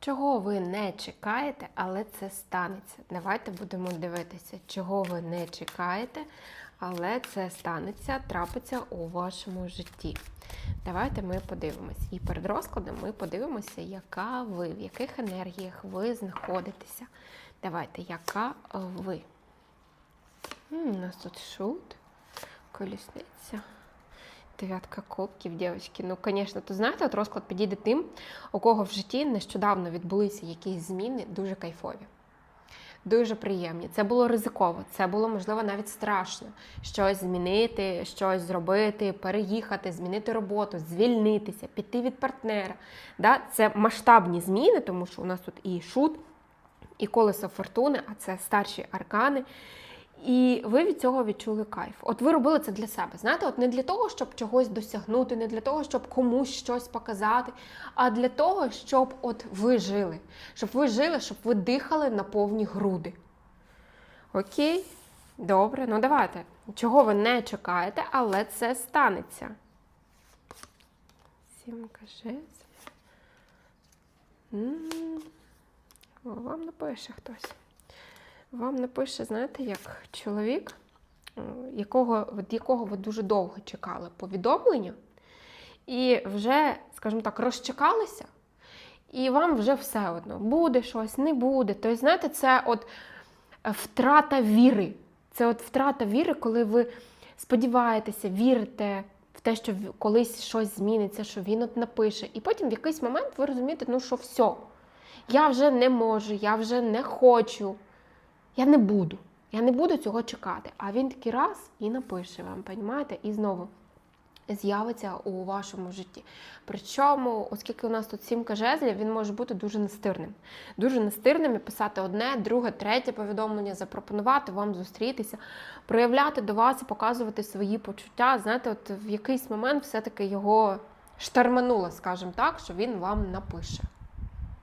Чого ви не чекаєте, але це станеться. Давайте будемо дивитися, чого ви не чекаєте, але це станеться, трапиться у вашому житті. Давайте ми подивимось. І перед розкладом ми подивимося, яка ви, в яких енергіях ви знаходитеся. Давайте, яка ви? М, У нас тут шут, колісниця. Дев'ятка кубків, дівчатки. Ну, звісно, то знаєте, от розклад підійде тим, у кого в житті нещодавно відбулися якісь зміни дуже кайфові, дуже приємні. Це було ризиково, це було, можливо, навіть страшно. Щось змінити, щось зробити, переїхати, змінити роботу, звільнитися, піти від партнера. Да? Це масштабні зміни, тому що у нас тут і шут, і колесо фортуни, а це старші аркани. І ви від цього відчули кайф. От ви робили це для себе. Знаєте, от не для того, щоб чогось досягнути, не для того, щоб комусь щось показати, а для того, щоб от ви жили. Щоб ви жили, щоб ви дихали на повні груди. Окей, добре, ну давайте. Чого ви не чекаєте, але це станеться. Сімка О, Вам напише хтось вам напише, знаєте, як чоловік, е, якого, від якого ви дуже довго чекали повідомлення, і вже, скажімо так, розчекалися, і вам вже все одно, буде щось, не буде. Тобто, знаєте, це от е, втрата віри. Це от втрата віри, коли ви сподіваєтеся, вірите в те, що колись щось зміниться, що він от напише. І потім в якийсь момент ви розумієте, ну що все, я вже не можу, я вже не хочу. Я не буду. Я не буду цього чекати. А він такий раз і напише вам, понімаєте? І знову з'явиться у вашому житті. Причому, оскільки у нас тут сімка жезлів, він може бути дуже настирним. Дуже настирним і писати одне, друге, третє повідомлення, запропонувати вам зустрітися, проявляти до вас і показувати свої почуття. Знаєте, от в якийсь момент все-таки його штармануло, скажімо так, що він вам напише.